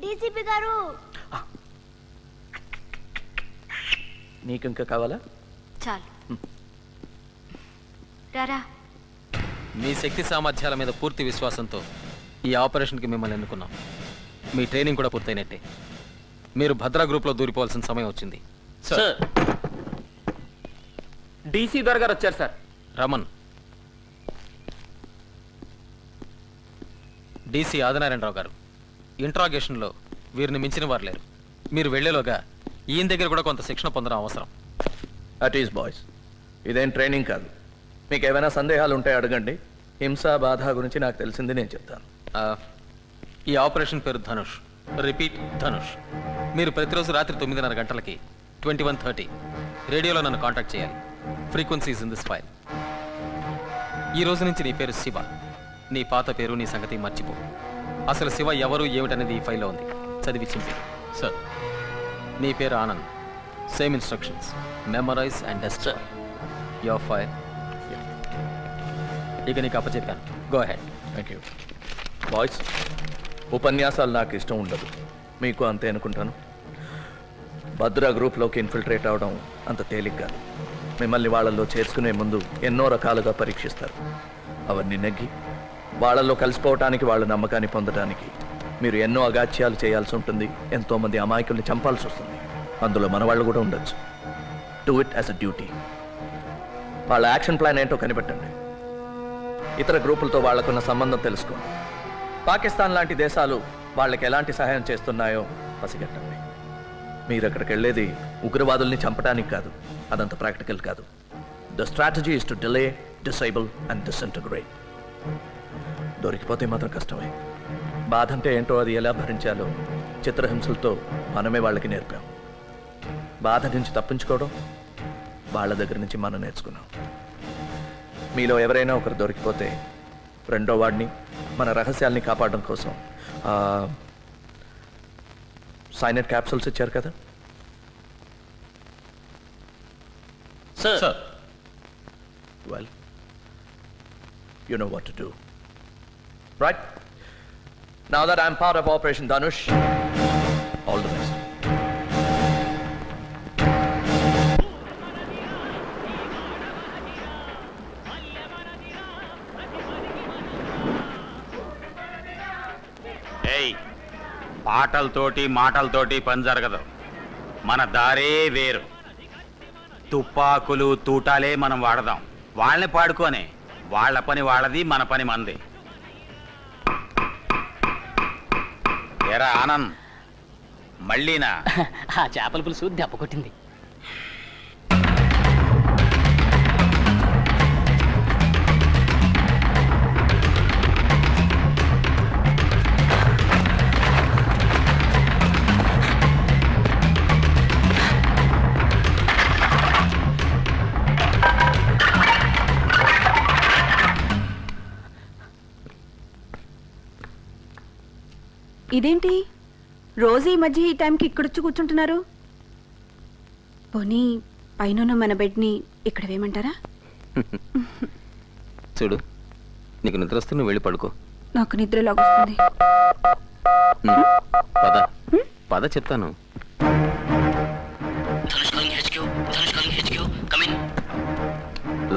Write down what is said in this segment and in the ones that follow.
DCP గారు. నీకు ఇంకా కావాలా? చాలు. రారా. మీ శక్తి సామర్థ్యాల మీద పూర్తి విశ్వాసంతో ఈ ఆపరేషన్కి మిమ్మల్ని ఎన్నుకున్నాం. మీ ట్రైనింగ్ కూడా పూర్తయినట్టే. మీరు భద్రా గ్రూప్లో దూరిపోవాల్సిన సమయం వచ్చింది. సార్. డీసీ దొర గారు వచ్చారు సార్. రమన్. డీసీ ఆదినారాయణరావు గారు. ఇంట్రాగేషన్లో వీరిని మించిన వారు లేరు. మీరు వెళ్ళేలోగా ఈయన దగ్గర కూడా కొంత శిక్షణ పొందడం అవసరం. అట్ ఈస్ బాయ్స్ ఇదేం ట్రైనింగ్ కాదు. మీకు ఏమైనా సందేహాలు ఉంటే అడగండి. హింస బాధ గురించి నాకు తెలిసింది నేను చెప్తాను. ఆ, ఈ ఆపరేషన్ పేరు ధనుష్. రిపీట్ ధనుష్. మీరు ప్రతిరోజు రాత్రి తొమ్మిదిన్నర గంటలకి ట్వంటీ వన్ థర్టీ రేడియోలో నన్ను కాంటాక్ట్ చేయాలి. ఫ్రీక్వెన్సీస్ ఇన్ దిస్ ఫైల్ ఈ రోజు నుంచి నీ పేరు శివ. నీ పాత పేరు నీ సంగతి మర్చిపో. అసలు శివ ఎవరు ఏమిటనేది ఈ ఫైల్లో ఉంది. చదివిచింది సార్ నీ పేరు Anand. Same instructions memorize and destroy your file ఇక నీకు అప్పచెప్పాను go ahead thank you boys ఉపన్యాసాలు నాకు ఇష్టం ఉండదు. మీకు అంతే అనుకుంటాను. భద్ర గ్రూప్లోకి ఇన్ఫిల్ట్రేట్ అవడం అంత తేలిక కాదు. మిమ్మల్ని వాళ్ళల్లో చేర్చుకునే ముందు ఎన్నో రకాలుగా పరీక్షిస్తారు. అవన్నీ నెగ్గి వాళ్ళల్లో కలిసిపోవటానికి వాళ్ళ నమ్మకాన్ని పొందడానికి మీరు ఎన్నో అగాత్యాలు చేయాల్సి ఉంటుంది. ఎంతోమంది అమాయకుల్ని చంపాల్సి వస్తుంది. అందులో మన వాళ్ళు కూడా ఉండొచ్చు. Do it as a duty వాళ్ళ యాక్షన్ ప్లాన్ ఏంటో కనిపెట్టండి. ఇతర గ్రూపులతో వాళ్ళకున్న సంబంధం తెలుసుకోండి. పాకిస్తాన్ లాంటి దేశాలు వాళ్ళకి ఎలాంటి సహాయం చేస్తున్నాయో పసిగట్టండి. మీరు అక్కడికి వెళ్ళేది ఉగ్రవాదుల్ని చంపడానికి కాదు అదంత ప్రాక్టికల్ కాదు. The strategy is to delay disable and disintegrate దొరికిపోతే మాత్రం కష్టమే. బాధ అంటే ఏంటో అది ఎలా భరించాలో చిత్రహింసలతో మనమే వాళ్ళకి నేర్పాం. బాధ నుంచి తప్పించుకోవడం వాళ్ళ దగ్గర నుంచి మనం నేర్చుకున్నాం. మీలో ఎవరైనా ఒకరు దొరికిపోతే రెండో వాడిని మన రహస్యాల్ని కాపాడడం కోసం సైనట్ క్యాప్సూల్స్ ఇచ్చారు కదా? Sir. Well you know what to do right now that I'm part of operation Dhanush all the best ఏయ్ పాటలతోటి మాటలతోటి పని జరగదు. మన దారే వేరు. తుపాకులు తూటాలే మనం వాడదాం. వాళ్ళని పాడుకోనే. వాళ్ళ పని వాళ్ళది మన పని మనది ఎరా ఆనంద్? మళ్ళీనా? ఆ చేపల పులుసు దెబ్బ కొట్టింది ఇదేంటి? రోజు ఈ మధ్య ఈ టైంకి ఇక్కడొచ్చి కూర్చుంటున్నారు? పోనీ పైన మన బెడ్ని ఇక్కడ వేయమంటారా? చూడు నీకు నిద్ర వస్తే నువ్వు వెళ్ళి పడుకో. నాకు నిద్ర లాగొస్తుంది. పద. పద చెప్తాను.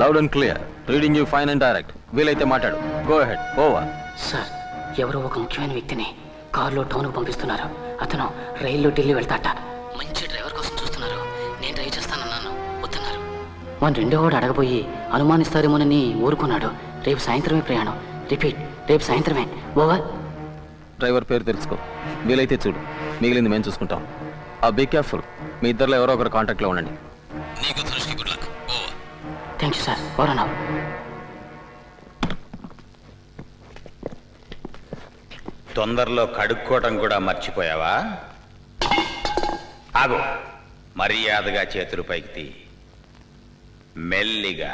Loud and clear reading you fine and direct వీలైతే మాట్లాడు. గో హెడ్ ఓవర్ సార్ ఎవరో ఒక ముఖ్యమైన వ్యక్తిని కారులో టౌన్కు పంపిస్తున్నారు. అతను రైల్లో ఢిల్లీ వెళ్తాట. మంచి డ్రైవర్ కోసం చూస్తున్నారు. నేను డ్రైవ్ చేస్తానన్నాను. వద్దన్నారు. మన రెండో వాడు అడగబోయి అనుమానిస్తారేమోనని ఊరుకున్నాడు. రేపు సాయంత్రమే ప్రయాణం. రిపీట్ రేపు సాయంత్రమే. ఓవర్. డ్రైవర్ పేరు తెలుసుకో. వీలైతే చూడు. మిగిలింది మేము చూసుకుంటాం. ఆ బీ కేర్ఫుల్. మీ ఇద్దరిలో ఎవరో ఒకరు కాంటాక్ట్లో ఉండండి. నీకు ధనుష్కి good luck. Over. Thank you sir. Over తొందరలో కడుక్కోవటం కూడా మర్చిపోయావా ఆగు మర్యాదగా చేతులు పైకి తీ మెల్లిగా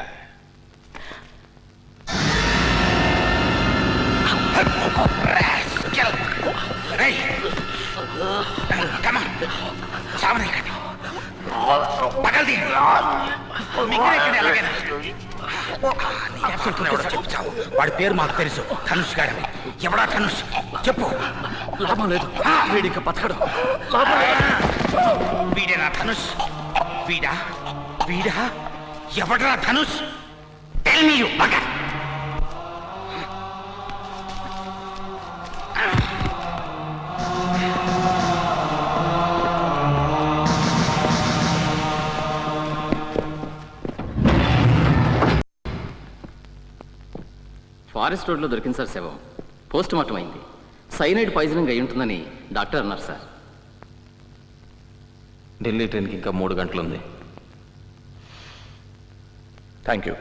వాడి పేరు మాకు తెలుసు. ధనుష్ గాడని ఎవడా ధనుష్? చెప్పు. లాభం లేదు. వీడిక బతకడు. లాభం లేదు. వీడేనా ధనుష్? వీడా? వీడా? ఎవడరా Dhanush? Tell me you forest రోడ్లో దొరికింది సార్ శవం. పోస్ట్ మార్టం అయింది. సైనైడ్ పాయిజనింగ్ అయి ఉంటుందని డాక్టర్ అన్నారు సార్. ఢిల్లీ ట్రైన్కి ఇంకా మూడు గంటలు ఉంది థ్యాంక్ యూ.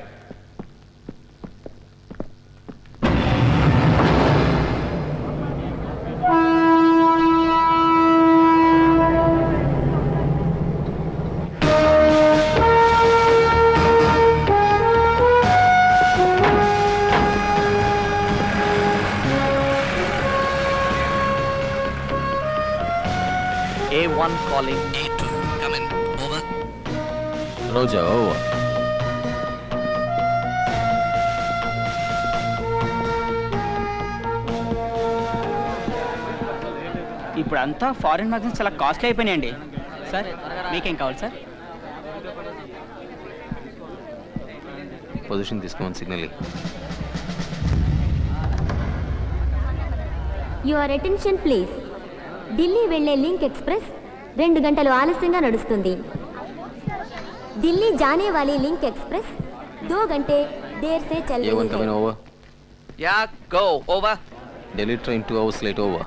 ఇప్పుడు అంతా ఫారిన్ మ్యాగజైన్స్ చాలా కాస్ట్లీ అయిపోయినాయండి. సార్ మీకేం కావాలి సార్? పొజిషన్ తీసుకోమని signal your attention please Delhi వెళ్ళే లింక్ ఎక్స్ప్రెస్ రెండు గంటలు ఆలస్యంగా నడుస్తుంది. ఢిల్లీ జానే వాలీ లింక్ ఎక్స్ప్రెస్ దో గంటే దేర్ సే చల్ yeah go over Delhi train two hours late over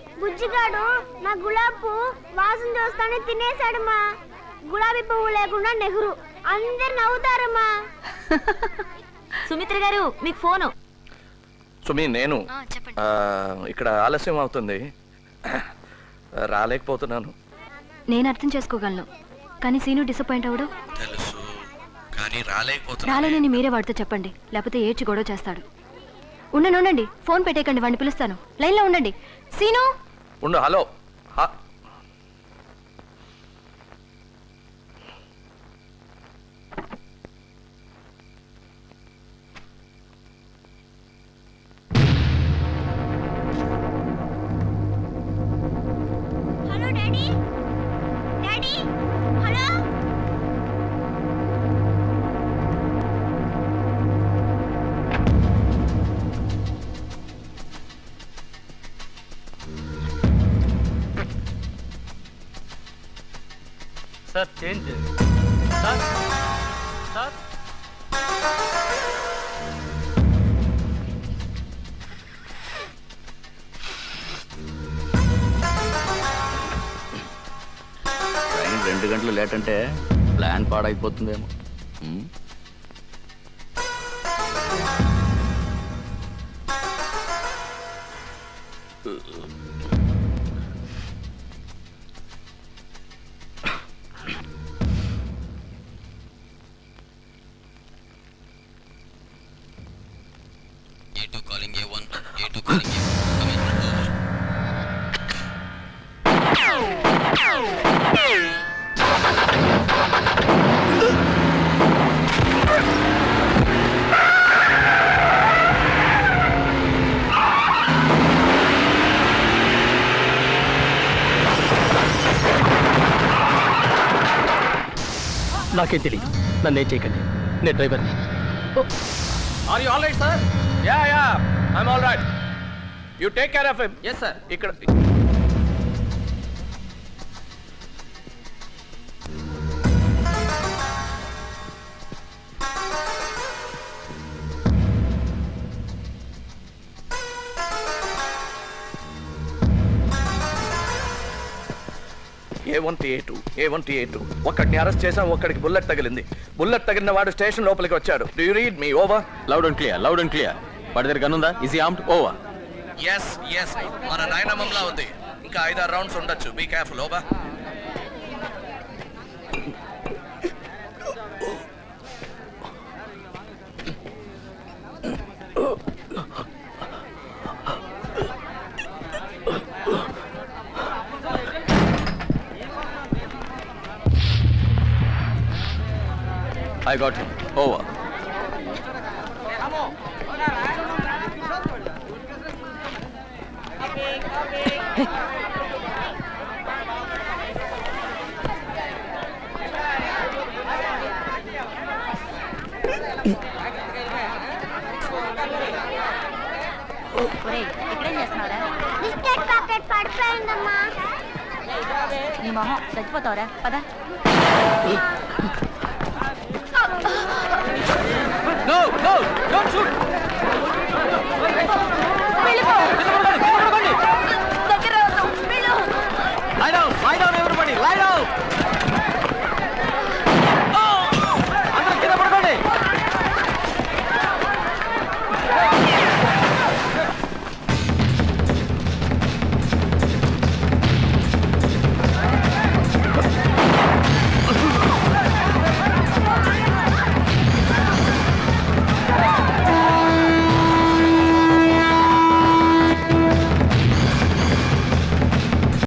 Bujjigadu నా గులాబ్ వాసన చూస్తానే తినేశాడమ్మా. గులాబీ పువ్వు లేకుండా నెహ్రూ. అందరు నవ్వుతారమ్మా. సుమిత్ర గారు మీకు ఫోను. సుమి నేను. చెప్పండి. ఆ, ఇక్కడ ఆలస్యం అవుతుంది. రాలేకపోతున్నాను. నేను అర్థం చేసుకోగలను. కానీ సీను డిసప్పాయింట్ అవడు తెలుసు. కానీ రాలేకపోతున్నా రాలేనని మీరే వాడితో చెప్పండి. లేకపోతే ఏడ్చి గొడవ చేస్తాడు. ఉండండి ఉండండి. ఫోన్ పెట్టేయకండి వాడిని పిలుస్తాను. లైన్లో ఉండండి. సీను! ஒன்று hello sir change sir sir రెండు గంటలు లేట్ అంటే ప్లాన్ పాడైపోతుందేమో. నాకేం తెలియదు నన్నేం చేయకండి. నేను డ్రైవర్ని. Are you all right sir yeah yeah I'm all right you take care of him yes sir ఇక్కడ A one T two A one T two ఒక్కడిని అరెస్ట్ చేసాం ఒక్కడికి బుల్లెట్ తగిలింది. బుల్లెట్ తగిలిన వాడు స్టేషన్ లోపలికి వచ్చాడు. Do you read me over loud and clear loud and clear వాడి దగ్గర గన్ ఉందా? Is he armed over yes yes మన నాయనమ్మంలా ఉంది. ఇంకా ఐదారు రౌండ్స్ ఉండొచ్చు. బీ కేర్ఫుల్ ఓబా I got him. Over. ఇక్కడేం చేస్తున్నావురా బిస్కెట్ ప్యాకెట్ పడిపోయిందమ్మా నీ మొహం చచ్చిపోతావురా పద No, no, don't shoot. Lie down, lie down, everybody, lie down.